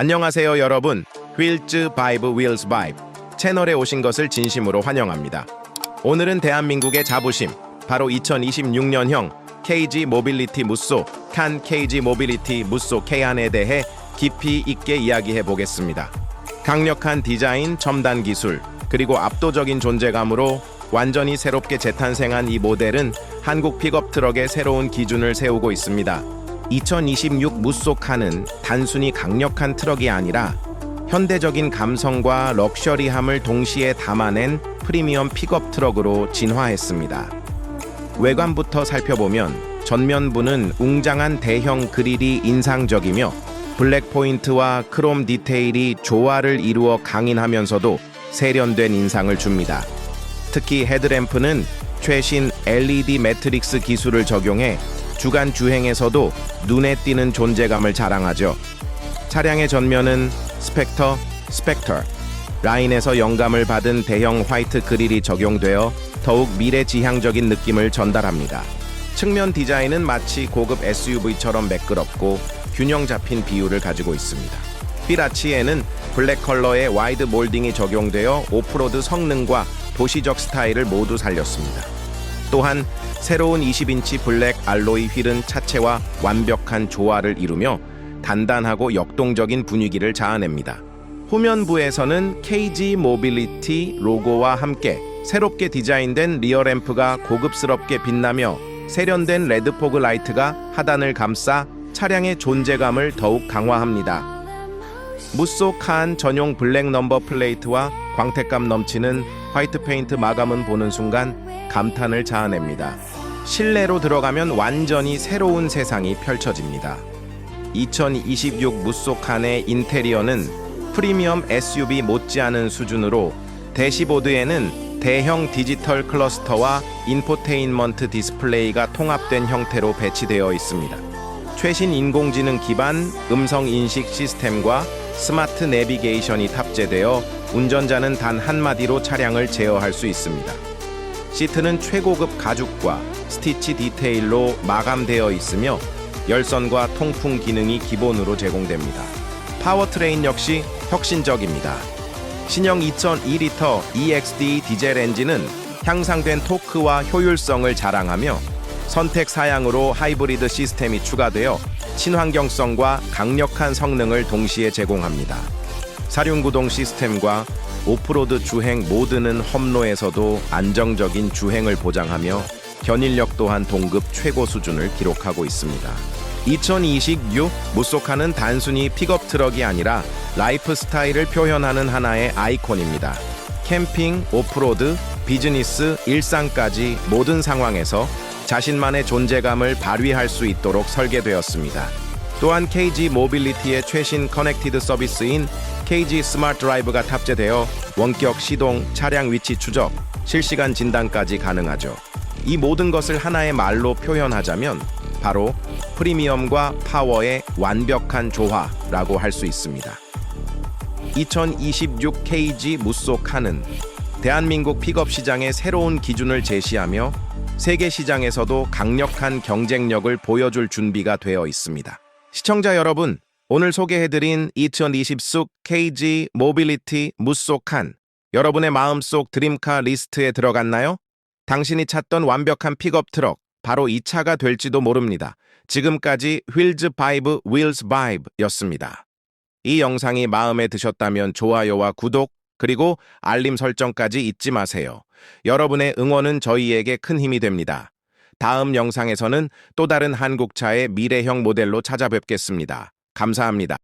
안녕하세요 여러분. 휠즈 바이브 윌즈 바이브. 채널에 오신 것을 진심으로 환영합니다. 오늘은 대한민국의 자부심 바로 2026년형 KG 모빌리티 무쏘 칸 KG 모빌리티 무쏘 K안에 대해 깊이 있게 이야기해 보겠습니다. 강력한 디자인, 첨단 기술, 그리고 압도적인 존재감으로 완전히 새롭게 재탄생한 이 모델은 한국 픽업 트럭의 새로운 기준을 세우고 있습니다. 2026 무쏘카는 단순히 강력한 트럭이 아니라 현대적인 감성과 럭셔리함을 동시에 담아낸 프리미엄 픽업 트럭으로 진화했습니다. 외관부터 살펴보면 전면부는 웅장한 대형 그릴이 인상적이며 블랙 포인트와 크롬 디테일이 조화를 이루어 강인하면서도 세련된 인상을 줍니다. 특히 헤드램프는 최신 LED 매트릭스 기술을 적용해 주간 주행에서도 눈에 띄는 존재감을 자랑하죠. 차량의 전면은 스펙터, 스펙터 라인에서 영감을 받은 대형 화이트 그릴이 적용되어 더욱 미래지향적인 느낌을 전달합니다. 측면 디자인은 마치 고급 SUV처럼 매끄럽고 균형 잡힌 비율을 가지고 있습니다. 휠아치에는 블랙 컬러의 와이드 몰딩이 적용되어 오프로드 성능과 도시적 스타일을 모두 살렸습니다. 또한 새로운 20인치 블랙 알로이 휠은 차체와 완벽한 조화를 이루며 단단하고 역동적인 분위기를 자아냅니다. 후면부에서는 KG 모빌리티 로고와 함께 새롭게 디자인된 리어 램프가 고급스럽게 빛나며 세련된 레드포그 라이트가 하단을 감싸 차량의 존재감을 더욱 강화합니다. 무쏘 칸 전용 블랙 넘버 플레이트와 광택감 넘치는 화이트 페인트 마감은 보는 순간 감탄을 자아냅니다. 실내로 들어가면 완전히 새로운 세상이 펼쳐집니다. 2026 무쏘 칸의 인테리어는 프리미엄 SUV 못지않은 수준으로 대시보드에는 대형 디지털 클러스터와 인포테인먼트 디스플레이가 통합된 형태로 배치되어 있습니다. 최신 인공지능 기반 음성 인식 시스템과 스마트 내비게이션이 탑재되어 운전자는 단 한마디로 차량을 제어할 수 있습니다. 시트는 최고급 가죽과 스티치 디테일로 마감되어 있으며 열선과 통풍 기능이 기본으로 제공됩니다. 파워트레인 역시 혁신적입니다. 신형 2.2리터 EXD 디젤 엔진은 향상된 토크와 효율성을 자랑하며 선택 사양으로 하이브리드 시스템이 추가되어 친환경성과 강력한 성능을 동시에 제공합니다. 사륜구동 시스템과 오프로드 주행 모드는 험로에서도 안정적인 주행을 보장하며 견인력 또한 동급 최고 수준을 기록하고 있습니다. 2026 무쏘카는 단순히 픽업 트럭이 아니라 라이프 스타일을 표현하는 하나의 아이콘입니다. 캠핑, 오프로드, 비즈니스, 일상까지 모든 상황에서 자신만의 존재감을 발휘할 수 있도록 설계되었습니다. 또한 KG 모빌리티의 최신 커넥티드 서비스인 KG 스마트 드라이브가 탑재되어 원격 시동, 차량 위치 추적, 실시간 진단까지 가능하죠. 이 모든 것을 하나의 말로 표현하자면 바로 프리미엄과 파워의 완벽한 조화라고 할 수 있습니다. 2026 KG 무쏘 칸은 대한민국 픽업 시장의 새로운 기준을 제시하며 세계 시장에서도 강력한 경쟁력을 보여줄 준비가 되어 있습니다. 시청자 여러분, 오늘 소개해드린 2020쑥 KG 모빌리티 무쏘 칸 여러분의 마음속 드림카 리스트에 들어갔나요? 당신이 찾던 완벽한 픽업 트럭 바로 이 차가 될지도 모릅니다. 지금까지 휠즈 바이브 윌즈 바이브였습니다. 이 영상이 마음에 드셨다면 좋아요와 구독 그리고 알림 설정까지 잊지 마세요. 여러분의 응원은 저희에게 큰 힘이 됩니다. 다음 영상에서는 또 다른 한국차의 미래형 모델로 찾아뵙겠습니다. 감사합니다.